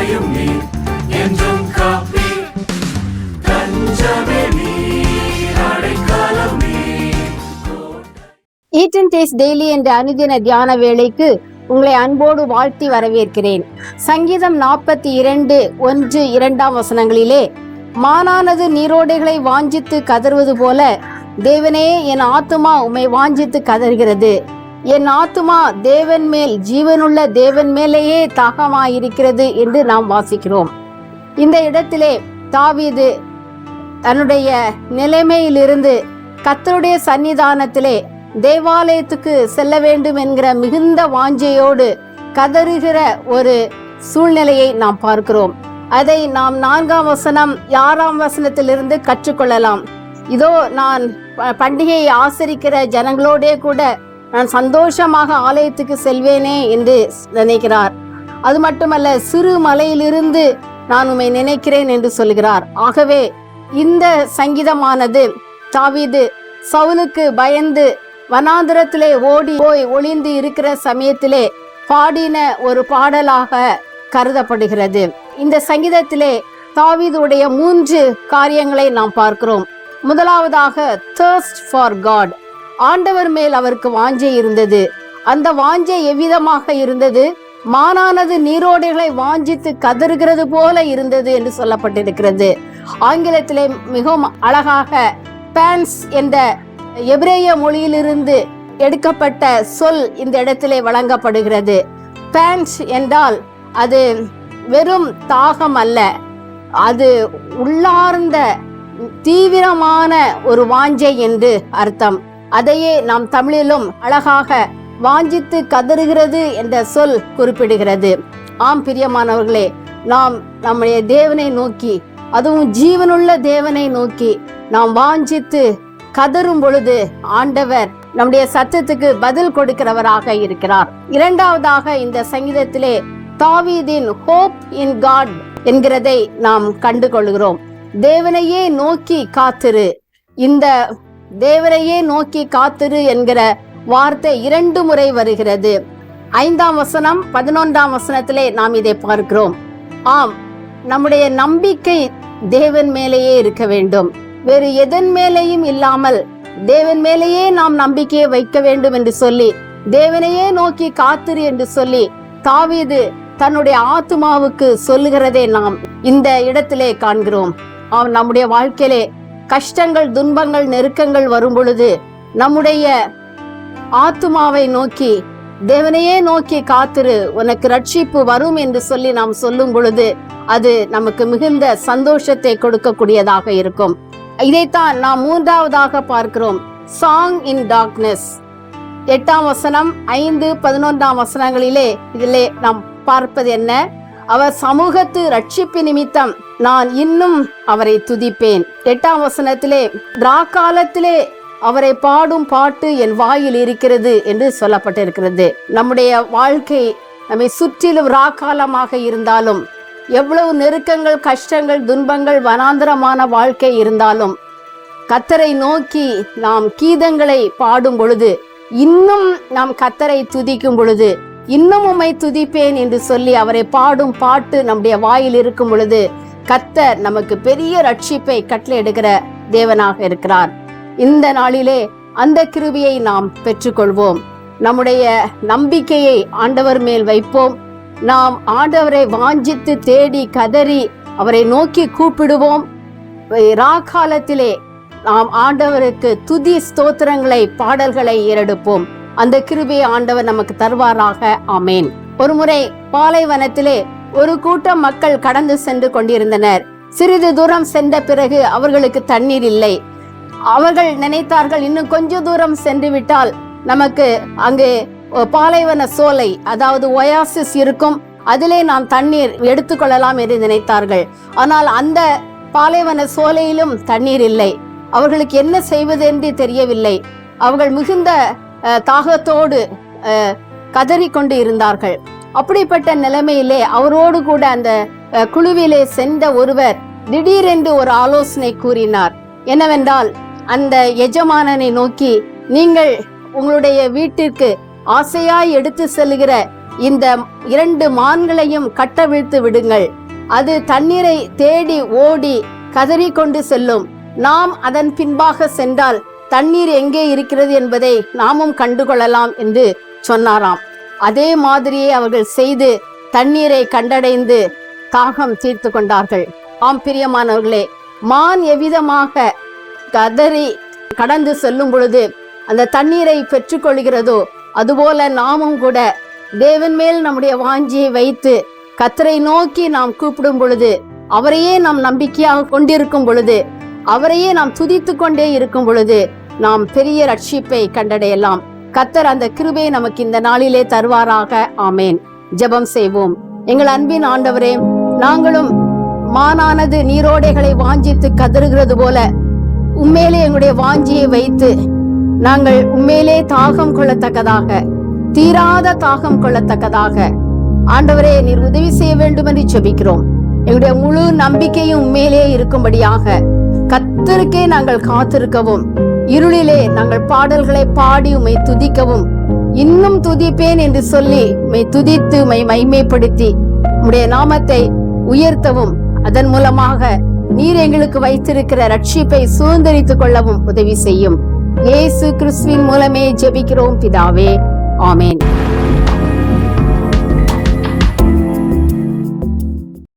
எங்களையும் நீர் என்றும் காப்பீர். தஞ்சமே ஈட்டன் டேஸ் டெய்லி என்ற அனுதின தியான வேலைக்கு உங்களை அன்போடு வாழ்த்தி வரவேற்கிறேன். சங்கீதம் நாற்பத்தி இரண்டு ஒன்று இரண்டாம் வசனங்களிலே மானானது நீரோடைகளை வாஞ்சித்து கதறுவது போல தேவனே என் ஆத்துமா உம்மை வாஞ்சித்து கதறுகிறது. என் ஆத்துமா தேவன் மேல் ஜீவனுள்ள தேவன் மேலேயே தாகமாயிருக்கிறது என்று நாம் வாசிக்கிறோம். இந்த இடத்திலே தாவீது தன்னுடைய நிலைமையிலிருந்து கத்தருடைய சன்னிதானத்திலே தேவாலயத்துக்கு செல்ல வேண்டும் என்கிற மிகுந்த வாஞ்சையோடு கதறுகிற ஒரு சூழ்நிலையை நாம் பார்க்கிறோம். அதை நாம் நான்காம் வசனம் ஆறாம் வசனத்திலிருந்து கற்றுக்கொள்ளலாம். இதோ நான் ப- பண்டிகையை ஆசரிக்கிற ஜனங்களோடே கூட நான் சந்தோஷமாக ஆலயத்துக்கு செல்வேனே என்று நினைக்கிறார். அது மட்டுமல்ல சிறு மலையிலிருந்து நான் உம்மை நினைக்கிறேன் என்று சொல்கிறார். ஆகவே இந்த சங்கீதமானது தாவீது சவுலுக்கு பயந்து வனாந்திரத்திலே ஓடி போய் ஒளிந்து இருக்கிற சமயத்திலே பாடின ஒரு பாடலாக கருதப்படுகிறது. இந்த சங்கீதத்திலே தாவிதுடைய மூன்று காரியங்களை நாம் பார்க்கிறோம். முதலாவதாக தேர்ஸ்ட் ஃபார் காட் ஆண்டவர் மேல் அவருக்கு வாஞ்சை இருந்தது. அந்த வாஞ்சை எவ்விதமாக இருந்தது? மானானது நீரோடைகளை வாஞ்சித்து கதறுகிறது போல இருந்தது என்று சொல்லப்பட்டிருக்கிறது. ஆங்கிலத்திலே மிகவும் அழகாக பேன்ஸ் என்ற எபிரேய மொழியிலிருந்து எடுக்கப்பட்ட சொல் இந்த இடத்திலே வழங்கப்படுகிறது. பேன்ஸ் என்றால் அது வெறும் தாகம் அல்ல. அது உள்ளார்ந்த தீவிரமான ஒரு வாஞ்சை என்று அர்த்தம். அதையே நாம் தமிழிலும் அழகாக வாஞ்சித்து கதறுகிறது என்ற சொல் குறிப்பிடுகிறது. ஆம் பிரியமானவர்களே நாம் நம்முடைய தேவனை நோக்கி அதுவும் ஜீவனுள்ள தேவனை நோக்கி நாம் வாஞ்சித்து கதறும் பொழுது ஆண்டவர் நம்முடைய சத்தத்துக்கு பதில் கொடுக்கிறவராக இருக்கிறார். இரண்டாவதாக இந்த சங்கீதத்திலே தாவீதின் ஹோப் இன் காட் என்கிறதை நாம் கண்டு கொள்கிறோம் தேவனையே நோக்கி காத்திரு. இந்த தேவனையே நோக்கி காத்திரு என்கிற வார்த்தை இரண்டு முறை வருகிறது. ஐந்தாம் வசனம் பதினொன்றாம் வசனத்திலே நாம் இதை பார்க்கிறோம். ஆம் நம்முடைய நம்பிக்கை தேவன் மேலேயே இருக்க வேண்டும். வேறு எதன் மேலேயும் இல்லாமல் தேவன் மேலேயே நாம் நம்பிக்கையை வைக்க வேண்டும் என்று சொல்லி தேவனையே நோக்கி காத்திரு என்று சொல்லி தாவீது தன்னுடைய ஆத்துமாவுக்கு சொல்லுகிறதை நாம் இந்த இடத்திலே காண்கிறோம். ஆம் நம்முடைய வாழ்க்கையிலே கஷ்டங்கள் துன்பங்கள் நெருக்கங்கள் வரும் பொழுது நம்முடைய ஆத்துமாவை நோக்கி தேவனையே நோக்கி காத்திரு உனக்கு ரட்சிப்பு வரும் என்று சொல்லி நாம் சொல்லும் பொழுது அது நமக்கு மிகுந்த சந்தோஷத்தை கொடுக்கக்கூடியதாக இருக்கும். இதைத்தான் நாம் மூன்றாவதாக பார்க்கிறோம். சாங் இன் டார்க்னஸ் எட்டாம் வசனம் ஐந்து பதினொன்றாம் வசனங்களிலே இதிலே நாம் பார்ப்பது என்ன? அவர் சமூகத்து ரட்சிப்பு நிமித்தம் நான் இன்னும் அவரை துதிப்பேன். எட்டாம் வசனத்திலே ராக்காலத்திலே அவரை பாடும் பாட்டு என் வாயில் இருக்கிறது என்று சொல்லப்பட்டிருக்கிறது. நம்முடைய வாழ்க்கை நம்மை சுற்றிலும் ராக்காலமாக இருந்தாலும் எவ்வளவு நெருக்கங்கள் கஷ்டங்கள் துன்பங்கள் வனாந்தரமான வாழ்க்கை இருந்தாலும் கத்தரை நோக்கி நாம் கீதங்களை பாடும் பொழுது இன்னும் நாம் கத்தரை துதிக்கும் பொழுது இன்னும் உம்மை துதிப்பேன் என்று சொல்லி அவரை பாடும் பாட்டு நம்முடைய வாயில் இருக்கும் பொழுது கத்தர் நமக்கு பெரிய ரட்சிப்பை கட்டளையிடுகிற தேவனாக இருக்கிறார். இந்த நாளிலே அந்த கிருபியை நாம் பெற்றுக்கொள்வோம். நம்முடைய நம்பிக்கையை ஆண்டவர் மேல் வைப்போம். நாம் ஆண்டவரை வாஞ்சித்து தேடி கதறி அவரை நோக்கி கூப்பிடுவோம். ராக்காலத்திலே நாம் ஆண்டவருக்கு துதி ஸ்தோத்திரங்களை பாடல்களை ஏறெடுப்போம். அந்த கிருபையை ஆண்டவர் நமக்கு தருவாராக. ஆமேன். ஒருமுறை பாலைவனத்திலே ஒரு கூட்டம் மக்கள் கடந்து சென்று கொண்டிருந்தனர். சிறிது தூரம் சென்ற பிறகு அவர்களுக்கு தண்ணீர் இல்லை. அவர்கள் நினைத்தார்கள் இன்னும் கொஞ்ச தூரம் சென்று விட்டால் நமக்கு அங்கே பாலைவன சோலை அதாவது ஒயாசிஸ் இருக்கும். அதிலே நாம் தண்ணீர் எடுத்துக்கொள்ளலாம் என்று நினைத்தார்கள். ஆனால் அந்த பாலைவன சோலையிலும் தண்ணீர் இல்லை. அவர்களுக்கு என்ன செய்வது என்று தெரியவில்லை. அவர்கள் மிகுந்த தாகத்தோடு கதறிக்கொண்டு இருந்தார்கள். அப்படிப்பட்ட நிலைமையிலே அவரோடு கூட அந்த குழுவிலே சென்ற ஒருவர் திடீரென்று ஒரு ஆலோசனை கூறினார். என்னவென்றால் அந்த எஜமானனை நோக்கி நீங்கள் உங்களுடைய வீட்டிற்கு ஆசையாய் எடுத்து செல்கிற இந்த இரண்டு மான்களையும் கட்டவிழ்த்து விடுங்கள். அது தண்ணீரை தேடி ஓடி கதறிக்கொண்டு செல்லும். நாம் அதன் பின்பாக சென்றால் தண்ணீர் எங்கே இருக்கிறது என்பதை நாமும் கண்டுகொள்ளலாம் என்று சொன்னாராம். அதே மாதிரியே அவர்கள் செய்து தண்ணீரை கண்டடைந்து தாகம் தீர்த்து கொண்டார்கள். ஆம் பிரியமானவர்களே மான் எவ்விதமாக கதறி கடந்து செல்லும் பொழுது அந்த தண்ணீரை பெற்றுக்கொள்கிறதோ அதுபோல நாமும் கூட தேவன் மேல் நம்முடைய வாஞ்சியை வைத்து கத்தரை நோக்கி நாம் கூப்பிடும் பொழுது அவரையே நாம் நம்பிக்கையாக கொண்டிருக்கும் பொழுது அவரையே நாம் துதித்து கொண்டே இருக்கும் பொழுது நாம் பெரிய ரட்சிப்பை கண்டடையலாம். கத்தர் அந்த கிருபையை நமக்கு இந்த நாளிலே தருவாராக. ஆமேன். ஜெபம் செய்வோம். எங்கள் அன்பின் ஆண்டவரே நாங்களும் மானானது நீரோடைகளை வாஞ்சித்து கதறுகிறது போல உண்மையிலே எங்களுடைய வாஞ்சியை வைத்து நாங்கள் உண்மையிலே தாகம் கொள்ளத்தக்கதாக தீராத தாகம் கொள்ளத்தக்கதாக ஆண்டவரே நீர் உதவி செய்ய வேண்டும் என்று செபிக்கிறோம் எங்களுடைய முழு நம்பிக்கையும் உண்மையிலே இருக்கும்படியாக கத்தருக்கே நாங்கள் காத்திருக்கவும். இருளிலே நாங்கள் பாடல்களை பாடி உமை துதிக்கவும். இன்னும் துதிப்பேன் என்று சொல்லி உமை துதித்து உமை மைமைப்படுத்தி உம்முடைய நாமத்தை உயர்த்தவும். அதன் மூலமாக நீர் எங்களுக்கு வைத்திருக்கிற ரட்சிப்பை சுதந்திரித்துக் கொள்ளவும் உதவி செய்யும். இயேசு கிறிஸ்துவின் மூலமே ஜெபிக்கிறோம் பிதாவே. ஆமேன்.